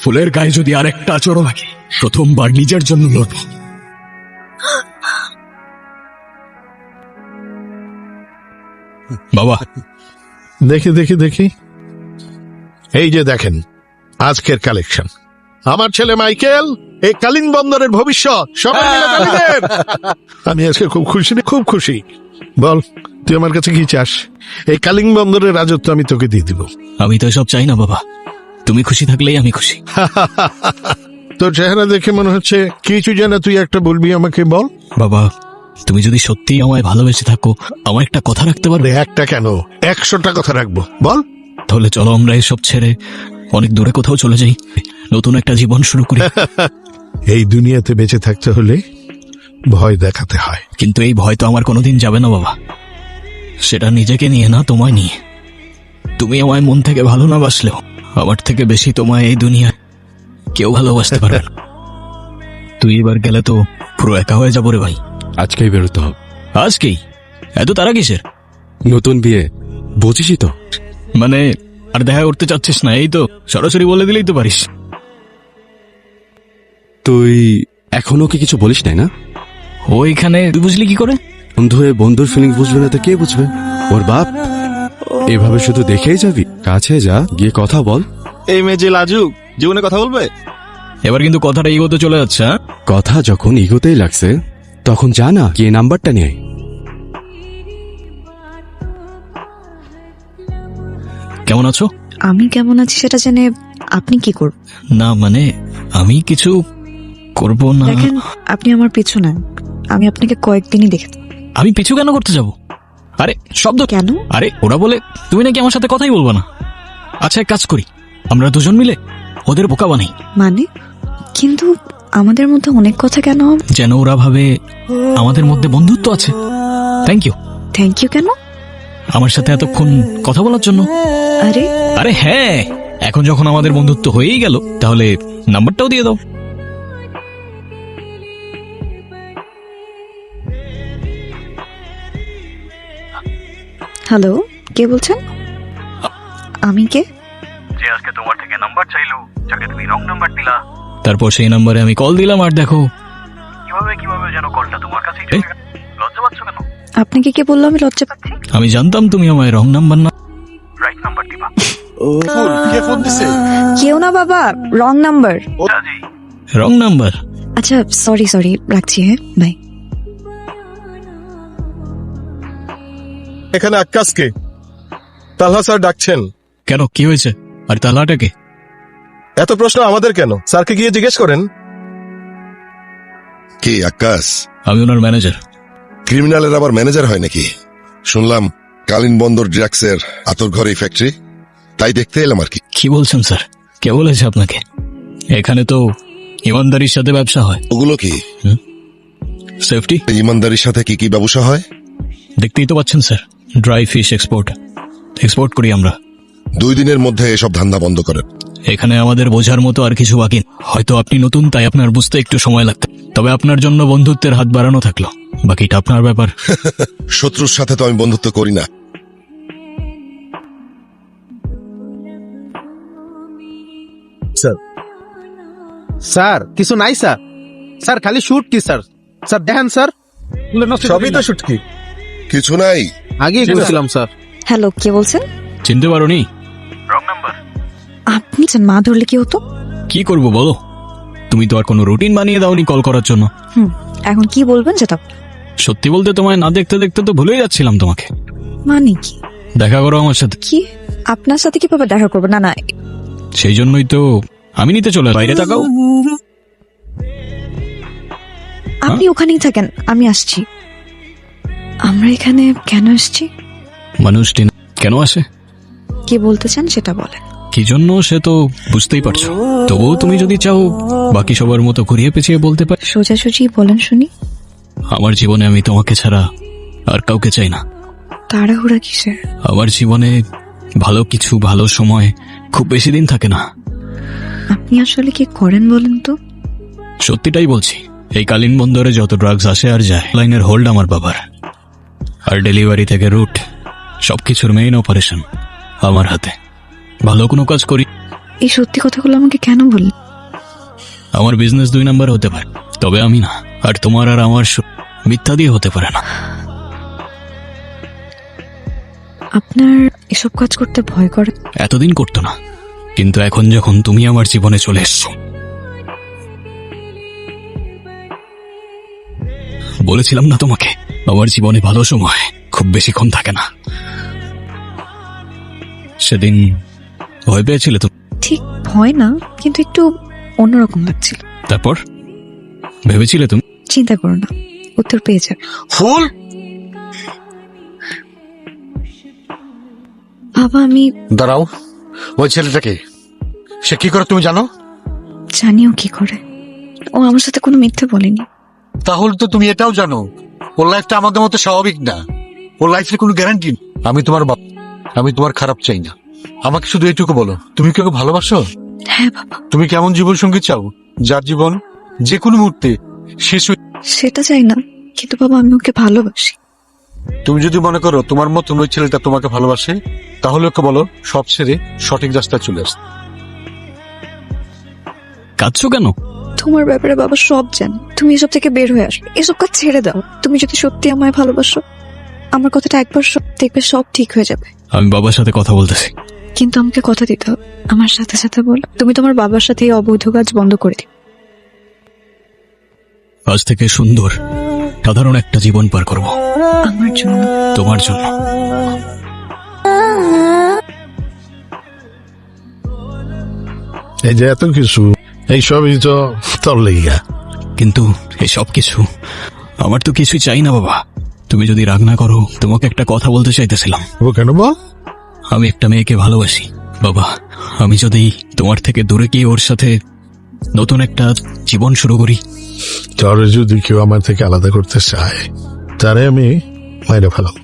ফুলের গায়ে যদি আর একটা আচরণ লাগে প্রথমবার নিজের জন্য লড়ব। বাবা। দেখি দেখি দেখি। এই যে দেখেন আজকের কালেকশন। আমার ছেলে মাইকেল এই কালিন বন্দরের ভবিষ্যৎ। সবাই মিলে তালি দেন। আমি আজকে খুব খুশি রে, খুব খুশি। বল তুই আমার কাছে কি চাস? এই কালিং বন্দরের রাজত্ব আমি তোকে দিয়ে দিব। আমি তো সব চাই না বাবা। তুমি খুশি থাকলেই আমি খুশি। তোর চেহারা দেখে মনে হচ্ছে কিছু জানা তুই একটা বলবি আমাকে বল। বাবা তুমি যদি সত্যি আমায় ভালোবেসে থাকো আমার একটা কথা রাখতে পারবে একটা কেন? একশোটা কথা রাখব বল। তাহলে চলো আমরা এসব ছেড়ে অনেক দূরে কোথাও চলে যাই। নতুন একটা জীবন শুরু করি। এই দুনিয়াতে বেঁচে থাকতে হলে ভয় দেখাতে হয়। কিন্তু এই ভয় তো আমার কোনোদিন যাবে না বাবা। সেটা নিজেকে নিয়ে না তোমায় নিয়ে। তুমি আমায় মন থেকে ভালো না বাসলেও। আমার থেকে বেশি তোমায় এই দুনিয়া কেউ ভালোবাসতে পারবে না। তুই এবার গেলে তো পুরো একা হয়ে যাব রে ভাই। আজকেই বেরোতে হবে। আজকেই? এত তারা কিসের? নতুন বিয়ে। বুঝিসই তো। মানে আর দেখা করতে চাচ্ছিস না এই তো সরাসরি বলে দিলেই তো পারিস। তুই এখনও কি কিছু বলিস নাই না? ওইখানে তুই বুঝলি কি করে? বন্ধু হয়ে বন্ধুর ফিলিংস বুঝবে না তো কে বুঝবে? ওর বাপ? এভাবে শুধু দেখেই যাবি? কাছে যা গিয়ে কথা বল। এই মেয়ে যে লাজুক জীবনে কথা বলবে? এবার কিন্তু কথাটা এগোতে চলে যাচ্ছে হ্যাঁ? কথা যখন ইগোতেই লাগছে তখন যা না গিয়ে নাম্বারটা নিয়ে আয়। কেমন আছো? আমি কেমন আছি সেটা জেনে আপনি কি করবেন? না মানে আমি কিছু করব না। দেখেন আপনি আমার পিছু নেন। আমি আপনাকে কয়েকদিনই দেখে আমি পিছু কেন করতে যাব? আরে শব্দ কেন? আরে ওরা বলে তুমি নাকি আমার সাথে কথাই বলব না? আচ্ছা এক কাজ করি। আমরা দুজন মিলে ওদের বোকা বানাই। মানে? কিন্তু আমাদের মধ্যে অনেক কথা কেন যেন ওরা ভাবে আমাদের মধ্যে বন্ধুত্ব আছে। থ্যাংক ইউ থ্যাংক ইউ কেন? আমার সাথে এতক্ষণ কথা বলার জন্য। আরে? আরে হ্যাঁ এখন যখন আমাদের বন্ধুত্ব হয়েই গেল তাহলে নাম্বারটাও দিয়ে দাও। হ্যালো কে বলছেন? আমি কে? যে আজকে তোমার থেকে নাম্বার চাইলো যাকে তুমি রং নাম্বার দিলা। তারপর সেই নাম্বারে আমি কল দিলাম আর দেখো। কীভাবে কীভাবে যেন কলটা তোমার কাছেই চলে গেল। লজ্জা পাচ্ছ কেন? আপনাকে কে বলল আমি লজ্জা পাচ্ছি? আমি জানতাম তুমি আমায় রং নাম্বার না রাইট নাম্বার দিবা। কে ফোন দিছে? কেউ না বাবা রং নাম্বার। Wrong number. আচ্ছা সরি সরি রাখছি হ্যাঁ বাই এখানে আক্কাসকে তালহা স্যার ডাকছেন। কেন? কি হয়েছে? আর তালাটাকে এত প্রশ্ন আমাদের কেন? স্যারকে গিয়ে জিজ্ঞেস করেন। কি আকাশ আমি ওনার ম্যানেজার। ক্রিমিনালের আবার ম্যানেজার হয় নাকি? শুনলাম কালিন বন্দর ড্রাগসের আতর ঘরে ফ্যাক্টরি। তাই দেখতে এলাম আর কি। কি বলছেন স্যার? কে বলেছে আপনাকে? এখানে তো ইমানদারির সাথে ব্যবসা হয়। ওগুলো কি? সেফটি? ইমানদারির সাথে কি কি ব্যবসা হয়? দেখতেই তো পাচ্ছেন sir. Dry fish export. Export করি আমরা। দুই দিনের মধ্যে এসব ধান্দা বন্ধ করেন। এখানে আমাদের বোঝার মতো আর কিছু বাকি হয়তো আপনি নতুন তাই আপনার বুঝতে একটু সময় লাগবে। তবে আপনার জন্য বন্ধুত্বের হাত বাড়ানো থাকল। বাকিটা আপনার ব্যাপার। শত্রুর সাথে তো আমি বন্ধুত্ব করি না। স্যার। স্যার কিছু নাই স্যার। স্যার খালি শুট কি স্যার। স্যার দেখেন স্যার। সবই তো না। শুটকি। কিছু নাই। আগেই বলছিলাম স্যার। হ্যালো কে বলছেন? চিনতে পারোনি? Wrong number. আপনি যে মা ধরলে কি হতো কি করব বলো? তুমি তো আর কোনো রুটিন বানিয়ে দাওনি কল করার জন্য। হুম এখন কি বলবেন সেটা? সত্যি বলতে তোমায় না দেখতে দেখতে তো ভুলেই যাচ্ছিলাম তোমাকে। মানে কি? দেখা করো আমার সাথে। কি? আপনার সাথে কীভাবে দেখা করব? না না। সেই জন্যই তো আমি নিতে চলে বাইরে তাকাও। আপনি ওখানেই থাকেন আমি আসছি। আমরা এখানে কেন আসছি মানুষটি কেন আসে? কি বলতে চান সেটা বলেন। কি জন্য সে তো বুঝতেই পারছ। তবুও তুমি যদি চাও বাকি সবার মতো ঘুরিয়ে পেঁচিয়ে বলতে পারি সোজাসুজি বলেন শুনি। আমার জীবনে আমি তোমাকে ছাড়া আর কাউকে চাই না। তাড়াহুড়া কিসের? আমার জীবনে ভালো কিছু ভালো সময় খুব বেশি দিন থাকে না। আপনি আসলে কি করেন বলেন তো? সত্যিটাই বলছি এই কালীন বন্দরে যত ড্রাগস আসে আর যায় লাইনের হোল্ড আমার বাবার। আর ডেলিভারি থেকে রুট সবকিছুর মেইন অপারেশন আমার হাতে। ভালো কোনো কাজ করি এই সত্যি কথাগুলো আমাকে কেন বললে? আমার বিজনেস দুই নাম্বার হতে পারে তবে আমি না আর তোমার আর আমার মিথ্যা দিয়ে হতে পারে না। আপনার এসব কাজ করতে ভয় করে? এতদিন করতো না কিন্তু এখন যখন তুমি আমার জীবনে চলে এসছো। বলেছিলাম না তোমাকে আমার জীবনে ভালো সময় খুব বেশিক্ষণ থাকে না। সেদিন ভয় পেয়েছিলে তো? ঠিক ভয় না কিন্তু একটু অন্যরকম লাগছিল। তারপর? ভেবেছিলে তুমি? চিন্তা করো না উত্তর পেয়ে যাবে। ফুল! বাবা আমি দাঁড়াও ওই ছেলেটাকে সে কি করে তুমি জানো? জানিও কি করে। ও আমার সাথে কোনো মিথ্যে বলেনি। তাহলে তো তুমি এটাও জানো ওর লাইফটা আমাদের মতো স্বাভাবিক না। ওর লাইফের কোনো গ্যারান্টি আমি তোমার বাপ আমি তোমার খারাপ চাই না। আমাকে শুধু এইটুকু বলো তুমি কি ওকে ভালোবাসো? হ্যাঁ বাবা। তুমি কেমন জীবন সঙ্গী চাও যার জীবন যে কোনো মুহূর্তে শেষ হয়ে সেটা চাই না কিন্তু বাবা আমি ওকে ভালোবাসি। তুমি যদি মনে করো তোমার মতন ওই ছেলেটা তোমাকে ভালোবাসে তাহলে ওকে বলো সব ছেড়ে সঠিক রাস্তায় চলে আসতে। কাঁদছো কেন? তোমার ব্যাপারে বাবা সব জানে। তুমি এসব থেকে বের হয়ে আসবে। এসব কাজ ছেড়ে দাও। তুমি যদি সত্যি আমায় ভালোবাসো আমার কথাটা একবার সব দেখবে সব ঠিক হয়ে যাবে। আমি বাবার সাথে কথা বলতেছি। কিন্তু আমাকে কথা দিতে হবে। আমার সাথে সাথে বলো। তুমি তোমার বাবার সাথে এই অবৈধ কাজ বন্ধ করে দিও। আজ থেকে সুন্দর সাধারণ একটা জীবন পার করব। আমার জন্য। তোমার জন্য। এই যে এত কিছু। এই সবই তো তোর লেগা। কিন্তু এই সব কিছু আমার তো কিছুই চাই না বাবা। তুমি যদি রাগ না করো তোমাকে একটা কথা বলতে চাইতেছিলাম। ও কেন বল আমি একটা মেয়েকে ভালোবাসি। বাবা আমি যদি তোমার থেকে দূরে গিয়ে ওর সাথে নতুন একটা জীবন শুরু করি। তোর যদি কেউ আমার থেকে আলাদা করতে চায় তারে আমি মাইরে ফেলাম।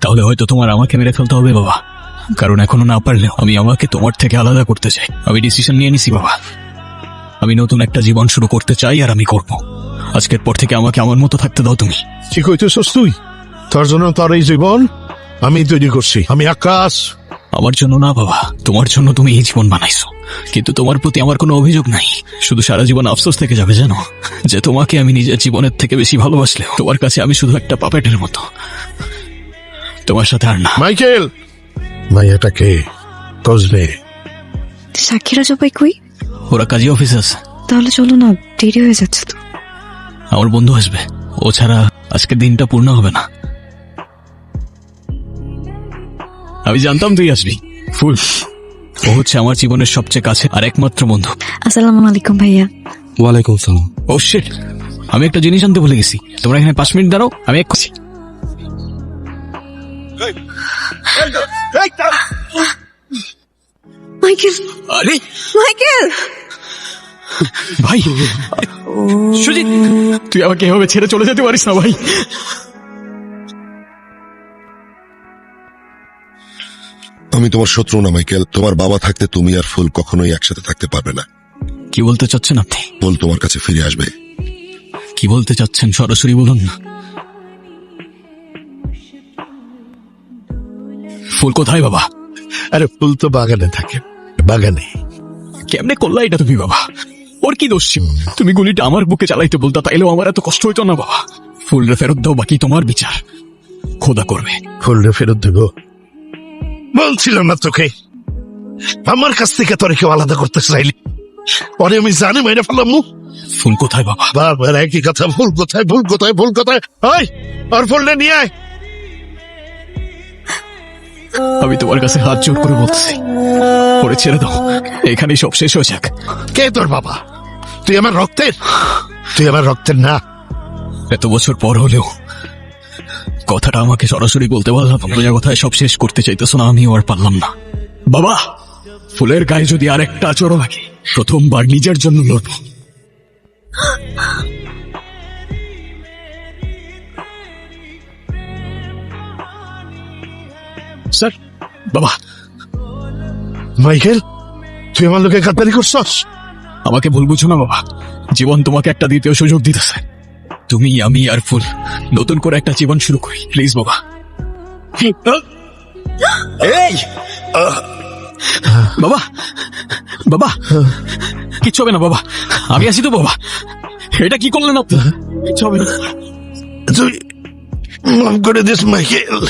তাহলে হয়তো তোমার আমাকে মেরে ফেলতে হবে বাবা। কারণ এখনও না পারলে আমি আমাকে তোমার থেকে আলাদা করতে চাই। আমি ডিসিশন নিয়ে নিছি বাবা। আমি নতুন একটা জীবন শুরু করতে চাই আর আমি করব। আজকের পর থেকে আমাকে আমার মতো থাকতে দাও তুমি। ঠিক হইতেছস তুই? তার জন্য তোর এই জীবন আমি তৈরি করছি। আমি আকাশ। আমার জন্য না বাবা। তোমার জন্য তুমি এই জীবন বানাইছো। কিন্তু তোমার প্রতি আমার কোনো অভিযোগ নাই। শুধু সারা জীবন আফসোস থেকে যাবে জানো? যে তোমাকে আমি নিজের জীবনের থেকে বেশি ভালোবাসলে তোমার কাছে আমি শুধু একটা পাপেটের মতো। তোমার সাথে আর না। মাইকেল! মাইয়াটা কে খোঁজ নে সাক্ষীরা সবাই কই? ওরা কাজী অফিসে আছে তাহলে চলো না দেরি হয়ে যাচ্ছে তো। আমার বন্ধু আসবে। ও ছাড়া আজকের দিনটা পূর্ণ হবে না। আমি জানতাম তুই আসবি। ফুল ও হচ্ছে আমার জীবনের সবচেয়ে কাছে আর একমাত্র বন্ধু। আসসালামু আলাইকুম ভাইয়া। ওয়ালাইকুম সালাম। ও শিট আমি একটা জিনিস আনতে ভুলে গেছি। তোমরা এখানে পাঁচ মিনিট দাঁড়াও আমি এক করছি মাইকেল। আরে। মাইকেল। ভাই সুজিত তুই আমাকে এভাবে ছেড়ে চলে যেতে পারিস না ভাই। আমি তোমার শত্রু না মাইকেল। তোমার বাবা থাকতে তুমি আর ফুল কখনোই একসাথে থাকতে পারবে না। কি বলতে চাচ্ছেন আপনি? ফুল তোমার কাছে ফিরে আসবে। কি বলতে চাচ্ছেন সরাসরি বলুন না। ফুল কোথায় বাবা? আরে ফুল তো বাগানে থাকে। বাগানে। কেমনে করলা এটা তুমি বাবা? ওর কি দোষ ছিল? তুমি গুলিটা আমার বুকে চালাইতে বলতা তাইলেও আমার এত কষ্ট হইতো না বাবা। ফুলরে ফেরত দাও বাকি তোমার বিচার। খোদা করবে। ফুলরে ফেরত দেব। বলছিলাম না তোকে। আমার কাছ থেকে তোরে কেউ আলাদা করতে চাইলি। পরে আমি জানি মেরে ফেলাম ফুল কোথায় বাবা? বারবার একই কথা ভুল কোথায় ভুল কোথায় ভুল কোথায়। ওই আর ফুলটা নিয়ে আয়। আমি তোমার কাছে হাত জোর করে বলতেছি। ওরে ছেড়ে দাও। এখানেই সব শেষ হয়ে যাক। কে তোর বাবা? তুই আমার রক্তের? তুই আমার রক্তের না। এত বছর পর হলেও কথাটা আমাকে সরাসরি বলতে পারলাম বোঝা কথায় সব শেষ করতে চাইতেছো না আমিও আর পারলাম না। বাবা ফুলের গায়ে যদি আর একটা আচরণ লাগে প্রথমবার নিজের জন্য লড়ব। স্যার বাবা। মাইকেল তুই আমার লোকে গাদ্দারি করছস? আমাকে ভুল বুঝো না বাবা। জীবন তোমাকে একটা দ্বিতীয় সুযোগ দিতেছে। তুমি আমি আর ফুল নতুন করে একটা জীবন শুরু করি। প্লিজ বাবা। এই! বাবা বাবা কিচ্ছু হবে না বাবা। আমি আছি তো বাবা। এটা কি করলেন আপনি? কিচ্ছু হবে না। তুই মাফ করে দিস মাইকেল।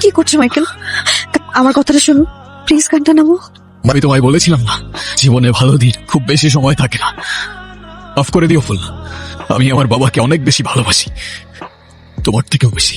কি করছ মাইকেল? আমার কথাটা শুনো। প্লিজ গানটা নামো। আমি তোমায় বলেছিলাম না জীবনে ভালো দিন খুব বেশি সময় থাকে না। অফ করে দিও ফুল আমি আমার বাবাকে অনেক বেশি ভালোবাসি তোমার থেকেও বেশি।